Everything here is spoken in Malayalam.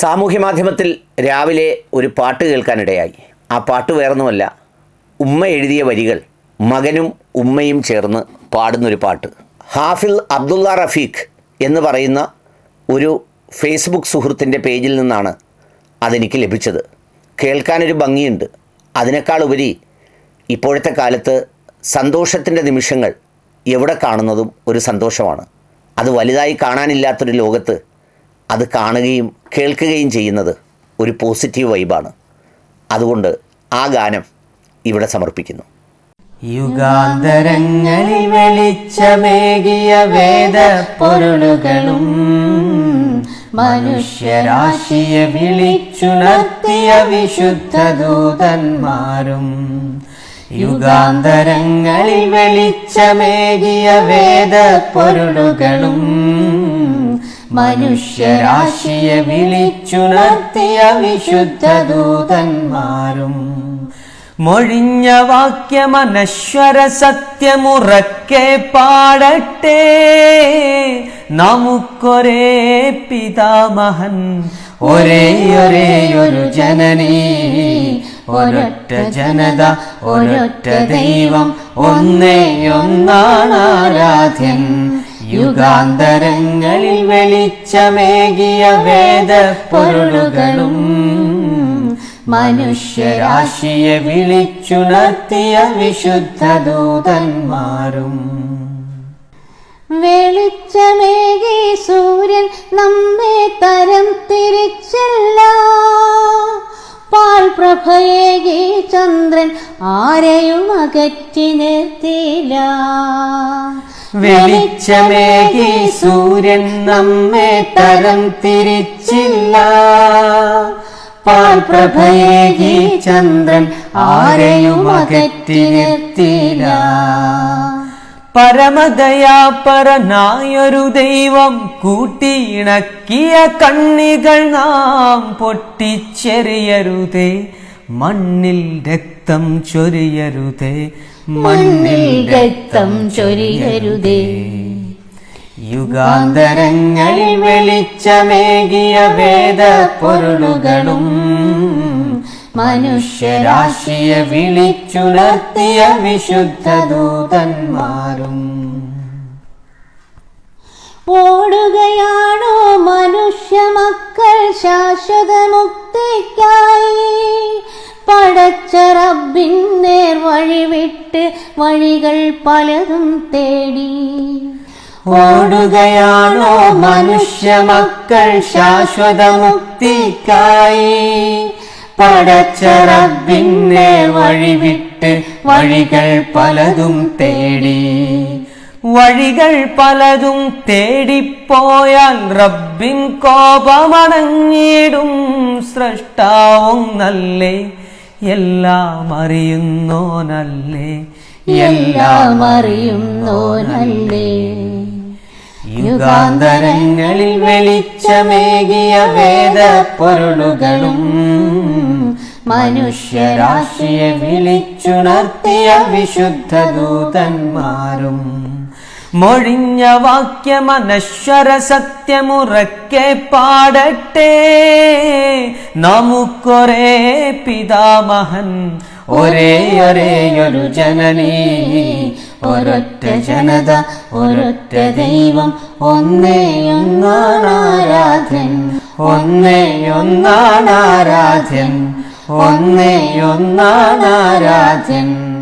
സാമൂഹ്യ മാധ്യമത്തിൽ രാവിലെ ഒരു പാട്ട് കേൾക്കാനിടയായി. ആ പാട്ട് വേറൊന്നുമല്ല ഉമ്മ എഴുതിയ വരികൾ മകനും ഉമ്മയും ചേർന്ന് പാടുന്നൊരു പാട്ട്. ഹാഫിൽ അബ്ദുള്ള റഫീഖ് എന്ന് പറയുന്ന ഒരു ഫേസ്ബുക്ക് സുഹൃത്തിന്റെ പേജിൽ നിന്നാണ് അതെനിക്ക് ലഭിച്ചത്. കേൾക്കാനൊരു ഭംഗിയുണ്ട്. അതിനേക്കാൾ ഉപരി ഇപ്പോഴത്തെ കാലത്ത് സന്തോഷത്തിന്റെ നിമിഷങ്ങൾ എവിടെ കാണുന്നതും ഒരു സന്തോഷമാണ്. അത് വലുതായി കാണാനില്ലാത്തൊരു ലോകത്ത് അത് കാണുകയും കേൾക്കുകയും ചെയ്യുന്നത് ഒരു പോസിറ്റീവ് വൈബാണ്. അതുകൊണ്ട് ആ ഗാനം ഇവിടെ സമർപ്പിക്കുന്നു. യുഗാന്തരങ്ങളിൽ വെളിച്ചമേകിയ വേദ പൊരുളുകളും മനുഷ്യരാശിയെ വിളിച്ചുണർത്തിയ വിശുദ്ധ ദൂതന്മാരും യുഗാന്തരങ്ങളിൽ വെളിച്ചമേകിയ വേദ പൊരുളുകളും മനുഷ്യരാശിയെ വിളിച്ചുണർത്തിയ വിശുദ്ധ ദൂതന്മാരും മൊഴിഞ്ഞ വാക്യമനശ്വര സത്യമുറക്കെ പാടട്ടെ. നമുക്കൊരേ പിതാമഹൻ. ഒരേ ഒരേ ഒരു ജനനീ. ഒരൊറ്റ ജനത ഒരൊറ്റ ദൈവം ഒന്നേ ഒന്നാണ് ആരാധ്യൻ. യുഗാന്തരങ്ങളിൽ വെളിച്ചമേകിയ വേദ പൊരുളുകളും മനുഷ്യരാശിയെ വിളിച്ചുണർത്തിയ വിശുദ്ധ ദൂതന്മാരും വെളിച്ചമേകി സൂര്യൻ നമ്മെ തരം തിരിച്ചില്ല. പാൽ പ്രഭയേകി ചന്ദ്രൻ ആരെയും അകറ്റി നിർത്തിയില്ല. വെളിച്ചമേകി സൂര്യൻ നമ്മെ തരം തിരിച്ചില്ല. പാൽപ്രഭയേകി ചന്ദ്രൻ ആരെയും അകറ്റി നിർത്തിയില്ല. പരമദയാപരനായൊരു ദൈവം കൂട്ടിയിണക്കിയ കണ്ണികൾ നാം പൊട്ടിച്ചെറിയരുതേ. മണ്ണിൽ രക്തം ചൊരിയരുതേ മണ്ണിൽ രക്തം ചൊരിയരുതേ. യുഗാന്തരങ്ങളിൽ വെളിച്ചമേകിയ വേദ പൊരുളുകളും മനുഷ്യരാശിയെ വിളിച്ചുണർത്തിയ വിശുദ്ധ ദൂതന്മാരും ഓടുകയാണോ മനുഷ്യ മക്കൾ ശാശ്വത മുക്തിക്കായി പടച്ച റബ്ബിൻ നേർ വഴി വിട്ട് വഴികൾ പലതും തേടി. ഓടുകയാണോ മനുഷ്യ മക്കൾ ശാശ്വത മുക്തിക്കായി നേർ വഴിവിട്ട് വഴികൾ പലതും തേടി. വഴികൾ പലതും തേടിപ്പോയാൽ റബ്ബിൻ കോപമടങ്ങിയിടും. സൃഷ്ടാവൊന്നല്ലേ എല്ലാം അറിയുന്നോനല്ലേ? എല്ലാം അറിയുന്നോനല്ലേ? യുഗാന്തരങ്ങളിൽ വെളിച്ചമേകിയ വേദ പൊരുളുകളും മനുഷ്യരാശിയെ വിളിച്ചുണർത്തിയ വിശുദ്ധ ദൂതന്മാരും മൊഴിഞ്ഞ വാക്യമനശ്വര സത്യമുറക്കെ പാടട്ടെ. നമുക്കൊരേ പിതാമഹൻ ഒരേ ഒരേ ഒരു ജനനീ. ഒരൊറ്റ ജനത ഒരൊറ്റ ദൈവം ഒന്നേ ഒന്നാണ് ആരാധ്യൻ. ഒന്നേ ഒന്നാണ് ആരാധ്യൻ. ഒന്നേ ഒന്നാണ് ആരാധ്യൻ.